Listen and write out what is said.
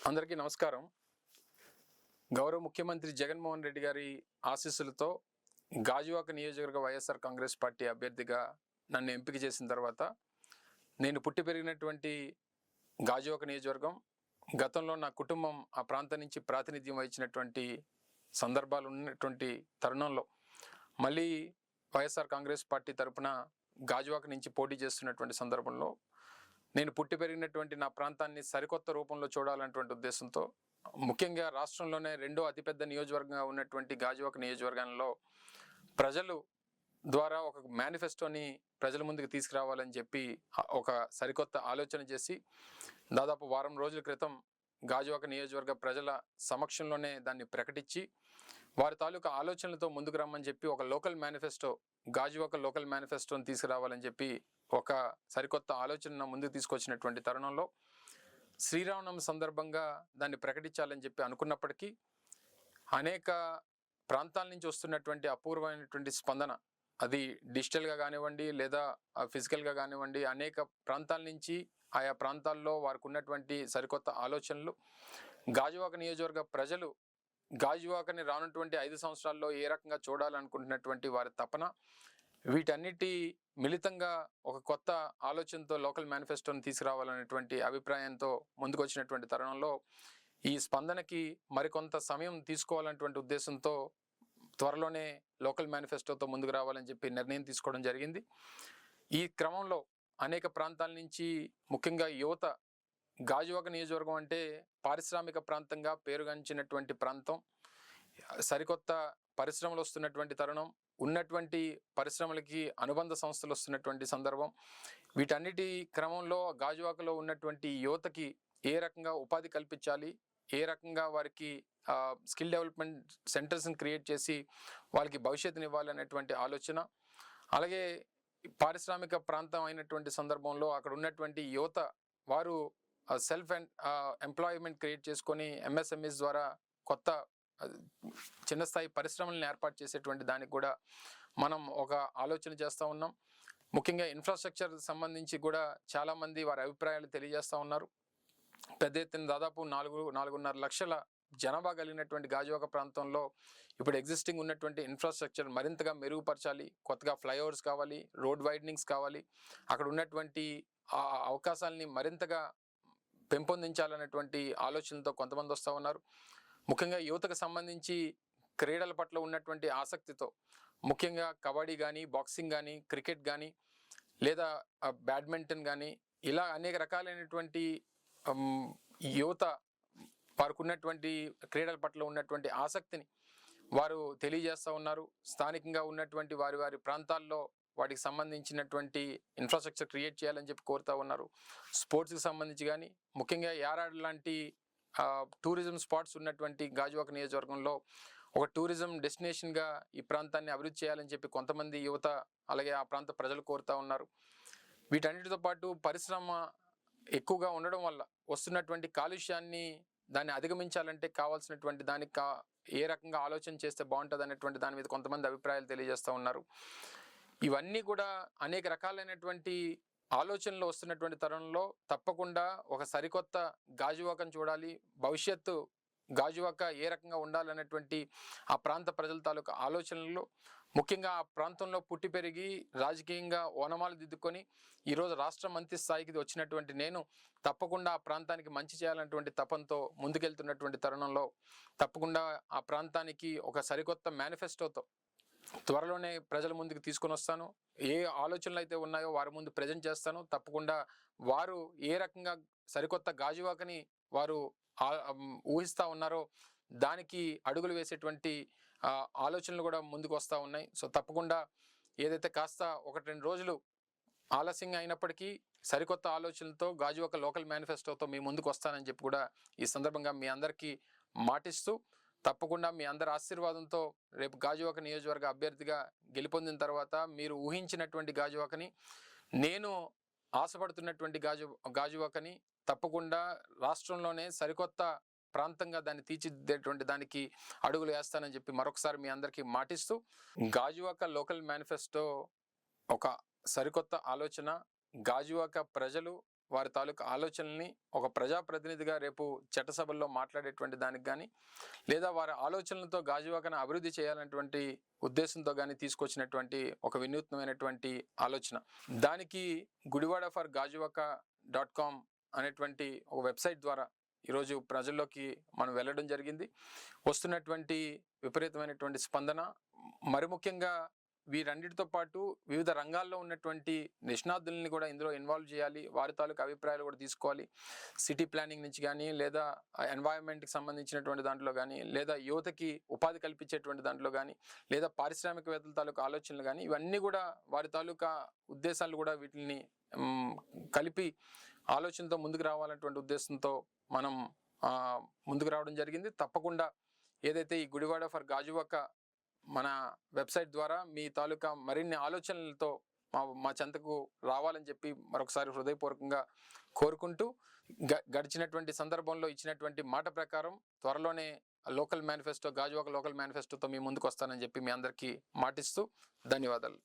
అందరికీ నమస్కారం. గౌరవ ముఖ్యమంత్రి జగన్మోహన్ రెడ్డి గారి ఆశీస్సులతో గాజువాక నియోజకవర్గ వైఎస్ఆర్ కాంగ్రెస్ పార్టీ అభ్యర్థిగా నన్ను ఎంపిక చేసిన తర్వాత నేను పుట్టి పెరిగినటువంటి గాజువాక నియోజకవర్గం గతంలో నా కుటుంబం ఆ ప్రాంతం నుంచి ప్రాతినిధ్యం వహించినటువంటి సందర్భాలు ఉన్నటువంటి తరుణంలో మళ్ళీ వైఎస్ఆర్ కాంగ్రెస్ పార్టీ తరపున గాజువాక నుంచి పోటీ చేస్తున్నటువంటి సందర్భంలో నేను పుట్టి పెరిగినటువంటి నా ప్రాంతాన్ని సరికొత్త రూపంలో చూడాలన్నటువంటి ఉద్దేశంతో ముఖ్యంగా రాష్ట్రంలోనే రెండో అతిపెద్ద నియోజకవర్గంగా ఉన్నటువంటి గాజువాక నియోజకవర్గంలో ప్రజలు ద్వారా ఒక మేనిఫెస్టోని ప్రజల ముందుకు తీసుకురావాలని చెప్పి ఒక సరికొత్త ఆలోచన చేసి దాదాపు వారం రోజుల క్రితం గాజువాక నియోజకవర్గ ప్రజల సమక్షంలోనే దాన్ని ప్రకటించి వారి తాలూకా ఆలోచనలతో ముందుకు రమ్మని చెప్పి ఒక లోకల్ మేనిఫెస్టో గాజువాక లోకల్ మేనిఫెస్టోని తీసుకురావాలని చెప్పి ఒక సరికొత్త ఆలోచన ముందుకు తీసుకొచ్చినటువంటి తరుణంలో శ్రీరామనవమి సందర్భంగా దాన్ని ప్రకటించాలని చెప్పి అనుకున్నప్పటికీ అనేక ప్రాంతాల నుంచి వస్తున్నటువంటి అపూర్వమైనటువంటి స్పందన అది డిజిటల్గా కానివ్వండి లేదా ఫిజికల్గా కానివ్వండి అనేక ప్రాంతాల నుంచి ఆయా ప్రాంతాల్లో వారికి ఉన్నటువంటి సరికొత్త ఆలోచనలు గాజువాక నియోజకవర్గ ప్రజలు గాజువాకని రానున్నటువంటి ఐదు సంవత్సరాల్లో ఏ రకంగా చూడాలనుకుంటున్నటువంటి వారి తపన? వీటన్నిటి మిళితంగా ఒక కొత్త ఆలోచనతో లోకల్ మేనిఫెస్టోని తీసుకురావాలనేటువంటి అభిప్రాయంతో ముందుకు వచ్చినటువంటి తరుణంలో ఈ స్పందనకి మరికొంత సమయం తీసుకోవాలనేటువంటి ఉద్దేశంతో త్వరలోనే లోకల్ మేనిఫెస్టోతో ముందుకు రావాలని చెప్పి నిర్ణయం తీసుకోవడం జరిగింది. ఈ క్రమంలో అనేక ప్రాంతాల నుంచి ముఖ్యంగా యువత గాజువాక నియోజకవర్గం అంటే పారిశ్రామిక ప్రాంతంగా పేరుగాంచినటువంటి ప్రాంతం. సరికొత్త పరిశ్రమలు వస్తున్నటువంటి తరుణం. ఉన్నటువంటి పరిశ్రమలకి అనుబంధ సంస్థలు వస్తున్నటువంటి సందర్భం. వీటన్నిటి క్రమంలో గాజువాకలో ఉన్నటువంటి యువతకి ఏ రకంగా ఉపాధి కల్పించాలి? ఏ రకంగా వారికి స్కిల్ డెవలప్మెంట్ సెంటర్స్ని క్రియేట్ చేసి వాళ్ళకి భవిష్యత్తుని ఇవ్వాలనేటువంటి ఆలోచన. అలాగే పారిశ్రామిక ప్రాంతం అయినటువంటి సందర్భంలో అక్కడ ఉన్నటువంటి యువత వారు సెల్ఫ్ అండ్ ఎంప్లాయ్మెంట్ క్రియేట్ చేసుకొని ఎంఎస్ఎంఈస్ ద్వారా కొత్త చిన్న స్థాయి పరిశ్రమలను ఏర్పాటు చేసేటువంటి దానికి కూడా మనం ఒక ఆలోచన చేస్తూ ఉన్నాం. ముఖ్యంగా ఇన్ఫ్రాస్ట్రక్చర్ సంబంధించి కూడా చాలామంది వారి అభిప్రాయాలు తెలియజేస్తూ ఉన్నారు. పెద్ద ఎత్తున దాదాపు నాలుగు నాలుగున్నర లక్షల జనాభా కలిగినటువంటి గాజువాక ప్రాంతంలో ఇప్పుడు ఎగ్జిస్టింగ్ ఉన్నటువంటి ఇన్ఫ్రాస్ట్రక్చర్ మరింతగా మెరుగుపరచాలి. కొత్తగా ఫ్లైఓవర్స్ కావాలి రోడ్ వైడనింగ్స్ కావాలి. అక్కడ ఉన్నటువంటి ఆ అవకాశాలని మరింతగా పెంపొందించాలనేటువంటి ఆలోచనతో కొంతమంది వస్తూ ఉన్నారు. ముఖ్యంగా యువతకు సంబంధించి క్రీడల పట్ల ఉన్నటువంటి ఆసక్తితో ముఖ్యంగా కబడ్డీ కానీ బాక్సింగ్ కానీ క్రికెట్ కానీ లేదా బ్యాడ్మింటన్ కానీ ఇలా అనేక రకాలైనటువంటి యువత వారికి ఉన్నటువంటి క్రీడల పట్ల ఉన్నటువంటి ఆసక్తిని వారు తెలియజేస్తూ ఉన్నారు. స్థానికంగా ఉన్నటువంటి వారి వారి ప్రాంతాల్లో వాటికి సంబంధించినటువంటి ఇన్ఫ్రాస్ట్రక్చర్ క్రియేట్ చేయాలని చెప్పి కోరుతా ఉన్నారు. స్పోర్ట్స్కి సంబంధించి కానీ ముఖ్యంగా యారాడ్ లాంటి టూరిజం స్పాట్స్ ఉన్నటువంటి గాజువాక నియోజకవర్గంలో ఒక టూరిజం డెస్టినేషన్గా ఈ ప్రాంతాన్ని అభివృద్ధి చేయాలని చెప్పి కొంతమంది యువత అలాగే ఆ ప్రాంత ప్రజలు కోరుతూ ఉన్నారు. వీటన్నిటితో పాటు పరిశ్రమ ఎక్కువగా ఉండడం వల్ల వస్తున్నటువంటి కాలుష్యాన్ని దాన్ని అధిగమించాలంటే కావాల్సినటువంటి దానికి కా ఏ రకంగా ఆలోచన చేస్తే బాగుంటుంది అనేటువంటి దాని మీద కొంతమంది అభిప్రాయాలు తెలియజేస్తూ ఉన్నారు. ఇవన్నీ కూడా అనేక రకాలైనటువంటి ఆలోచనలు వస్తున్నటువంటి తరుణంలో తప్పకుండా ఒక సరికొత్త గాజువాకను చూడాలి. భవిష్యత్తు గాజువాక ఏ రకంగా ఉండాలన్నటువంటి ఆ ప్రాంత ప్రజల తాలూకా ఆలోచనలు ముఖ్యంగా ఆ ప్రాంతంలో పుట్టి పెరిగి రాజకీయంగా ఓనమాలు దిద్దుకొని ఈరోజు రాష్ట్ర మంత్రి స్థాయికి వచ్చినటువంటి నేను తప్పకుండా ఆ ప్రాంతానికి మంచి చేయాలన్నటువంటి తపంతో ముందుకెళ్తున్నటువంటి తరుణంలో తప్పకుండా ఆ ప్రాంతానికి ఒక సరికొత్త మేనిఫెస్టోతో త్వరలోనే ప్రజల ముందుకు తీసుకొని వస్తాను ఏ ఆలోచనలు అయితే ఉన్నాయో వారి ముందు ప్రజెంట్ చేస్తాను. తప్పకుండా వారు ఏ రకంగా సరికొత్త గాజువాకని వారు ఊహిస్తూ ఉన్నారో దానికి అడుగులు వేసేటువంటి ఆలోచనలు కూడా ముందుకు వస్తూ ఉన్నాయి. సో తప్పకుండా ఏదైతే కాస్త ఒకటి రెండు రోజులు ఆలస్యంగా అయినప్పటికీ సరికొత్త ఆలోచనలతో గాజువాక లోకల్ మేనిఫెస్టోతో మీ ముందుకు వస్తానని చెప్పి కూడా ఈ సందర్భంగా మీ అందరికీ మాటిస్తూ తప్పకుండా మీ అందరి ఆశీర్వాదంతో రేపు గాజువాక నియోజకవర్గ అభ్యర్థిగా గెలుపొందిన తర్వాత మీరు ఊహించినటువంటి గాజువాకని నేను ఆశపడుతున్నటువంటి గాజు గాజువాకని తప్పకుండా రాష్ట్రంలోనే సరికొత్త ప్రాంతంగా దాన్ని తీర్చిదిద్దేటువంటి దానికి అడుగులు వేస్తానని చెప్పి మరొకసారి మీ అందరికీ మాటిస్తూ గాజువాక లోకల్ మేనిఫెస్టో ఒక సరికొత్త ఆలోచన గాజువాక ప్రజలు వారి తాలూకు ఆలోచనల్ని ఒక ప్రజాప్రతినిధిగా రేపు చట్టసభల్లో మాట్లాడేటువంటి దానికి కానీ లేదా వారి ఆలోచనలతో గాజువాకను అభివృద్ధి చేయాలనేటువంటి ఉద్దేశంతో కానీ తీసుకొచ్చినటువంటి ఒక వినూత్నమైనటువంటి ఆలోచన. దానికి Gudivada for Gajuwaka dot com అనేటువంటి ఒక వెబ్సైట్ ద్వారా ఈరోజు ప్రజల్లోకి మనం వెళ్ళడం జరిగింది. వస్తున్నటువంటి విపరీతమైనటువంటి స్పందన మరి ముఖ్యంగా వీరన్నిటితో పాటు వివిధ రంగాల్లో ఉన్నటువంటి నిష్ణాతుల్ని కూడా ఇందులో ఇన్వాల్వ్ చేయాలి. వారి తాలూకు అభిప్రాయాలు కూడా తీసుకోవాలి. సిటీ ప్లానింగ్ నుంచి కానీ లేదా ఎన్వైరన్మెంట్కి సంబంధించినటువంటి దాంట్లో కానీ లేదా యువతకి ఉపాధి కల్పించేటువంటి దాంట్లో కానీ లేదా పారిశ్రామికవేత్తల తాలూకు ఆలోచనలు కానీ ఇవన్నీ కూడా వారి తాలూకా ఉద్దేశాలు కూడా వీటిని కలిపి ఆలోచనతో ముందుకు రావాలన్నటువంటి ఉద్దేశంతో మనం ముందుకు రావడం జరిగింది. తప్పకుండా ఏదైతే ఈ గుడివాడ ఫర్ గాజువాక మన వెబ్సైట్ ద్వారా మీ తాలూకా మరిన్ని ఆలోచనలతో మా మా చెంతకు రావాలని చెప్పి మరొకసారి హృదయపూర్వకంగా కోరుకుంటూ గ గడిచినటువంటి సందర్భంలో ఇచ్చినటువంటి మాట ప్రకారం త్వరలోనే లోకల్ మేనిఫెస్టో గాజువాక లోకల్ మేనిఫెస్టోతో మీ ముందుకు వస్తానని చెప్పి మీ అందరికీ మాటిస్తూ ధన్యవాదాలు.